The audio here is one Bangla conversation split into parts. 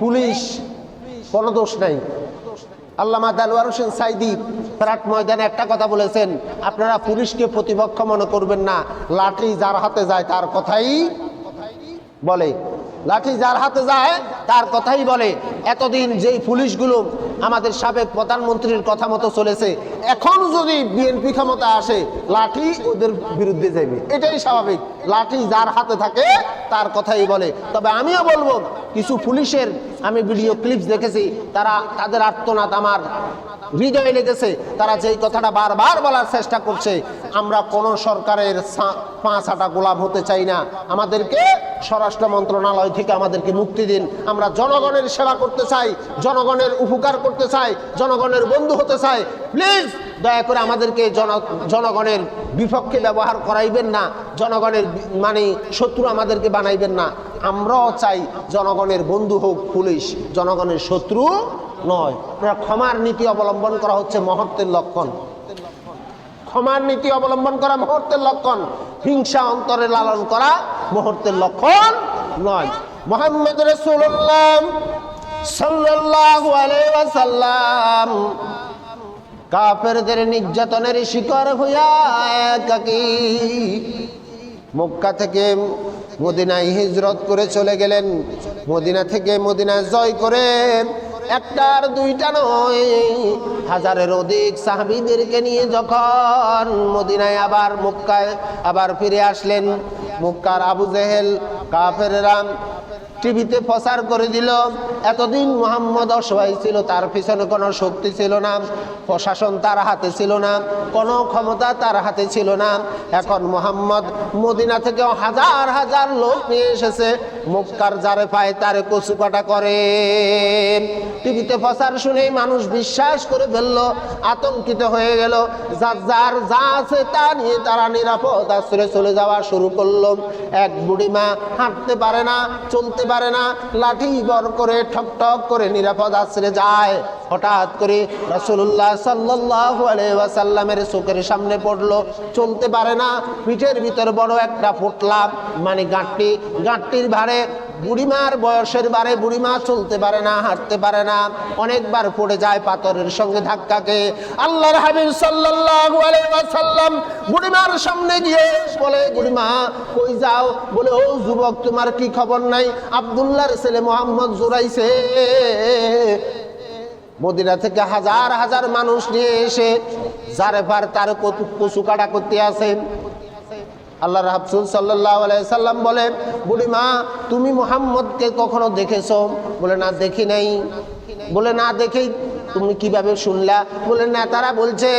পুলিশ, কোনো দোষ নাই। আল্লামা দালওয়ার হোসেন সাইদি ফেরাট ময়দানে একটা কথা বলেছেন, আপনারা পুলিশকে প্রতিপক্ষ মনে করবেন না, লাঠি যার হাতে যায় তার কথাই বলে। লাঠি যার হাতে যায় তার কথাই বলে। এতদিন যেই পুলিশগুলো আমাদের সাবেক প্রধানমন্ত্রীর কথা মতো চলেছে। এখন যদি বিএনপি ক্ষমতা আসে, লাঠি ওদের বিরুদ্ধে যাবে এটাই স্বাভাবিক। লাঠি যার হাতে থাকে, তার কথাই বলে। তবে আমিও বলব, কিছু পুলিশের আমি ভিডিও ক্লিপস দেখেছি, তারা তাদের আত্মনাদ আমার হৃদয়ে লেগেছে। তারা যেই কথাটা বারবার বলার চেষ্টা করছে, আমরা কোন সরকারের পাঁচ আটা গোলাম হতে চাই না। আমাদেরকে স্বরাষ্ট্র মন্ত্রণালয় থেকে আমাদেরকে মুক্তি দিন। আমরা জনগণের সেবা করতে চাই, জনগণের উপকার করতে চাই জনগণের বন্ধু হতে চাই প্লিজ দয়া করে আমাদেরকে জন, জনগণের বিপক্ষে ব্যবহার করাইবেন না, জনগণের মানে শত্রু আমাদেরকে বানাইবেন না। আমরাও চাই জনগণের বন্ধু হোক পুলিশ, জনগণের শত্রু নয়। ক্ষমার নীতি অবলম্বন করা হচ্ছে মহত্বের লক্ষণ। ক্ষমার নীতি অবলম্বন করা মুহূর্তের লক্ষণ। হিংসা অন্তরে লালন করা মুহূর্তের লক্ষণ নয়। মোহাম্মদ রসুল্লাহ সাল্লাল্লাহু আলাইহি ওয়াসাল্লাম কাফেরদের নির্যাতনের শিকার হইয়া একাকী মক্কা থেকে মদিনায় হিজরত করে চলে গেলেন। মদিনা থেকে মদিনায় জয় করে একটার দুইটা নয়, হাজারের অধিক সাহাবিদেরকে নিয়ে যখন মদিনায় আবার মক্কায় আবার ফিরে আসলেন, মক্কার আবু জেহেল কাফেররা টিভিতে প্রচার করে দিল। এতদিন মোহাম্মদ অসহায় ছিল, তার পিছনে কোনো শক্তি ছিল না, প্রশাসন তার হাতে ছিল না, কোনো ক্ষমতা তার হাতে ছিল না। এখন মোহাম্মদ মদিনা থেকে হাজার হাজার লোক নিয়ে এসেছে, মুক্কার যারে পায় তারে কচুকাটা করে। টিভিতে প্রচার শুনে মানুষ বিশ্বাস করে ফেলল, আতঙ্কিত হয়ে গেল। যার যার যা আছে তা নিয়ে তারা নিরাপদ আশ্রয়ে চলে যাওয়া শুরু করল। এক বুড়িমা হাঁটতে পারে না, চলতে পারে না লাঠি বর করে ঠক ঠক করে নিরাপদ আশ্রে যায়। হঠাৎ করে রসুল্লাহ ওয়াসাল্লামের চোখের সামনে পড়ল। চলতে পারে না। পিঠের ভিতর বড় একটা ফুটলা মানে গাঁটটি। গাঁটটির ভারে বুড়িমার বয়সের বারে বুড়িমা চলতে পারে না, হাঁটতে পারে না। অনেকবার পড়ে যায় পাথরের সঙ্গে ধাক্কাকে আল্লাহর হাবিব সাল্লাল্লাহু বুড়িমার সামনে গিয়ে বলে, বুড়িমা, কই যাও? বলে, ও যুবক, তোমার কি খবর নাই? আব্দুল্লাহর ছেলে মোহাম্মদ জোরাইছে মদিনা থেকে হাজার হাজার মানুষ নিয়ে এসে যারে ভার তার কচু কাটা করতে আসেন। আল্লাহ রাহসুল সাল্লাহ সাল্লাম বলে মা, তুমি মোহাম্মদকে কখনো দেখেছ? বলে, না, দেখি নাই। বলে, না দেখেই তুমি কীভাবে শুনলা? বলে না তারা বলছে,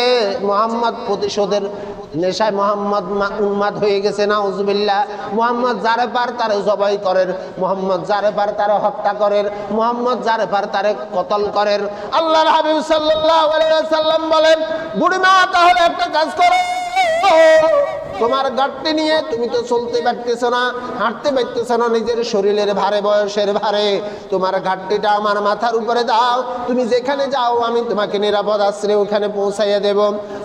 মোহাম্মদ প্রতিশোধের নেশায় মোহাম্মদ উন্মাদ হয়ে গেছে না উজবিল্লা মোহাম্মদ যারে পার তারে জবাই করেন মোহাম্মদ যারে পার তারে হত্যা করেন মোহাম্মদ যারে পার তারে কতল করেন আল্লাহর হাবিব সাল্লাম বলেন বুড়িমা তাহলে একটা কাজ করো। তোমার গাঁটটি নিয়ে তুমি তো চলতে পারতেছ না, হাঁটতে পারতেছ না, নিজের শরীরের ভারে, বয়সের ভারে। তোমার ঘাটতিটা আমার মাথার উপরে দাও, তুমি যেখানে যাও, আমি তোমাকে নিরাপদ আশ্রয়ে ওখানে পৌঁছাইয়া দেব।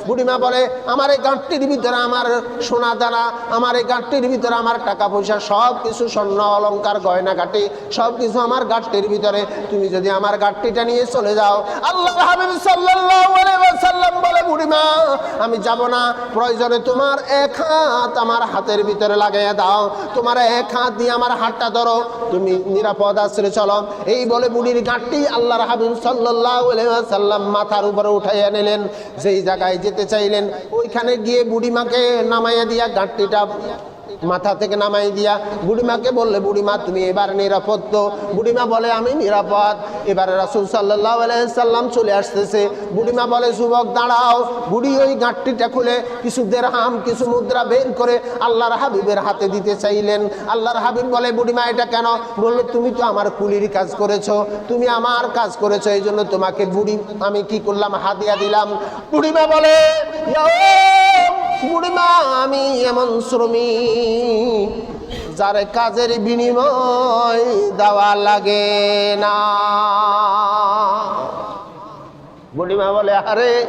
বুড়িমা বলে, আমার এই গাঁটটির ভিতরে আমার সোনা দানা, আমার এই গাঁটটির ভিতরে আমার টাকা পয়সা সব কিছু স্বর্ণ অলংকার গয়না গাটি সব কিছু আমার গাঁটটির ভিতরে। তুমি যদি আমার গাঁটটিটা নিয়ে চলে যাও। আল্লাহ হাবিব ওয়াসাল্লাম বলে, বুড়িমা, আমি যাব না। প্রয়োজনে তোমার এক হাত আমার হাতের ভিতরে লাগাইয়া দাও। তোমার এক হাত দিয়ে আমার হাতটা ধরো। তুমি নিরাপদ আশ্রয়ে চলো। এই বলে বুড়ির গাঁটটি আল্লাহর হাবিব সাল্লাল্লাহু আলাইহি ওয়াসাল্লাম মাথার উপরে উঠাইয়া নিলেন। যেই জায়গায় যেতে চাইলেন। ওইখানে গিয়ে বুড়িমাকে নামাইয়া দিয়া গাঁটটিটা মাথা থেকে নামাই দিয়া, বুড়িমাকে বললে, বুড়িমা, তুমি এবার নিরাপদ তো? বুড়িমা বলে, আমি নিরাপদ। এবারে রাসুল সাল্লাহ সাল্লাম চলে আসতেছে। বুড়িমা বলে, যুবক, দাঁড়াও। বুড়ি ওই গাঁটটিটা খুলে কিছু দেড়হাম কিছু মুদ্রা বের করে আল্লাহর হাবিবের হাতে দিতে চাইলেন। আল্লাহর হাবিব বলে, বুড়িমা, এটা কেন? বলল, তুমি তো আমার কুলির কাজ করেছ। তুমি আমার কাজ করেছ এই জন্য তোমাকে বুড়ি, আমি কি করলাম? হাদিয়া দিলাম। বুড়িমা বলে "ইয়া বুড়িমা আমি এমন শ্রমিক যার কাজের বিনিময় দেওয়া লাগে না। বুড়িমা বলে, আরে,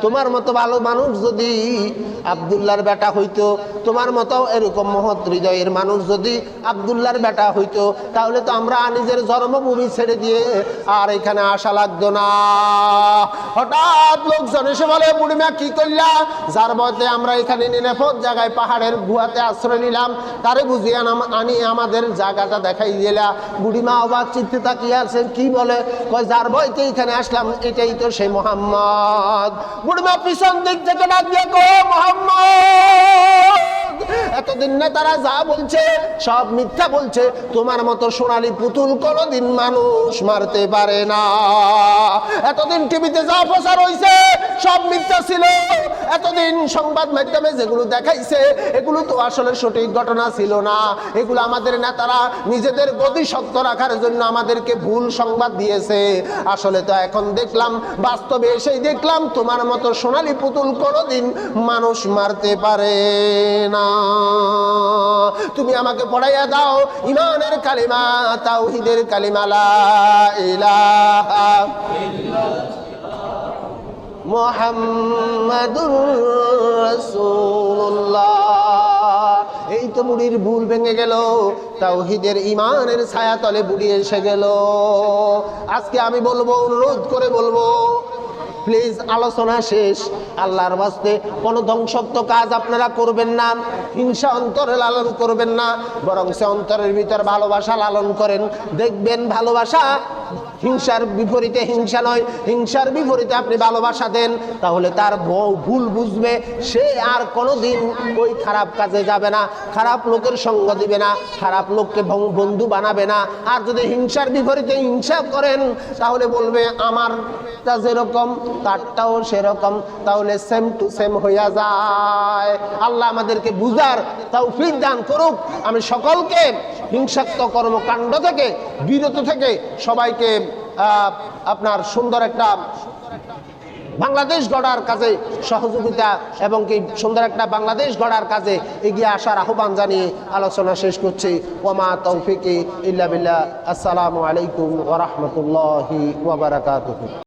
তোমার মতো ভালো মানুষ যদি আবদুল্লাহর বেটা হইতো, তোমার মতো এরকম মহৎ হৃদয়ের মানুষ যদি আবদুল্লাহর বেটা হইতো, তাহলে তো আমরা নিজের জন্মভূমি ছেড়ে দিয়ে আর এখানে আসা লাগতো না। হঠাৎ লোকজন এসে বলে, বুড়িমা, কি করলা যার মধ্যে আমরা এখানে নিরাপদ জায়গায় পাহাড়ের গুহাতে আশ্রয় নিলাম, তারে বুঝিয়ে আনাম- আনি আমাদের জায়গাটা দেখাই দিলা। বুড়িমা অবাক চিত্তে তাকিয়ে আছেন, কি বলে? কয়, যার ভয়তে এখানে আসলাম, এটাই তো সেই মোহাম্মদ। বুড়মা পিছন দিক থেকে ডাক দিয়ে মোহাম্মদ! এতদিন না তারা যা বলছে, সব মিথ্যা বলছে। তোমার মতো সোনালী পুতুল কোনোদিন মানুষ মারতে পারে না। এতদিন টিভিতে যা প্রচার হয়েছে সব মিথ্যা ছিল। এতদিন সংবাদ মাধ্যমে যেগুলো দেখাইছে, এগুলো তো আসলে সঠিক ঘটনা ছিল না। এগুলো আমাদের নেতারা নিজেদের গতি শক্ত রাখার জন্য আমাদেরকে ভুল সংবাদ দিয়েছে। আসলে তো এখন দেখলাম, বাস্তবে এসেই দেখলাম, তোমার মতো সোনালী পুতুল কোনোদিন মানুষ মারতে পারে না। তুমি আমাকে পড়াইয়া দাও ইমানের কালিমা, তাওহিদের কালিমা, লা মোহাম্মদুর এই তো বুড়ির ভুল ভেঙে গেল, তাওহিদের ইমানের ছায়া তলে বুড়ি এসে গেল। আজকে আমি বলব, অনুরোধ করে বলব প্লিজ আলোচনা শেষ। আল্লাহর বাস্তে কোনো ধ্বংসত্ব কাজ আপনারা করবেন না। হিংসা অন্তরে লালন করবেন না। বরং সে অন্তরের ভিতর ভালোবাসা লালন করেন। দেখবেন ভালোবাসা হিংসার বিপরীতে হিংসা নয়, হিংসার বিপরীতে আপনি ভালোবাসা দেন, তাহলে তার ভুল বুঝবে, সে আর কোনোদিন ওই খারাপ কাজে যাবে না, খারাপ লোকের সঙ্গ দিবে না, খারাপ লোককে বন্ধু বানাবে না। আর যদি হিংসার বিপরীতে হিংসা করেন, তাহলে বলবে, আমারটা যেরকম, তারটাও সেরকম, তাহলে সেম টু সেম হইয়া যায়। আল্লাহ আমাদেরকে বুঝার তাও ফির দান করুক। আমি সকলকে হিংসাত্মক কর্মকাণ্ড থেকে, বিরত থেকে সবাইকে আপনার সুন্দর একটা বাংলাদেশ গড়ার কাজে সহযোগিতা এবং কি সুন্দর একটা বাংলাদেশ গড়ার কাজে এগিয়ে আসার আহ্বান জানিয়ে আলোচনা শেষ করছি। ওমা তৌফিকি ইল্লা বিল্লাহ। আসসালামু আলাইকুম ওয়া রাহমাতুল্লাহি ওয়া বারাকাতুহু।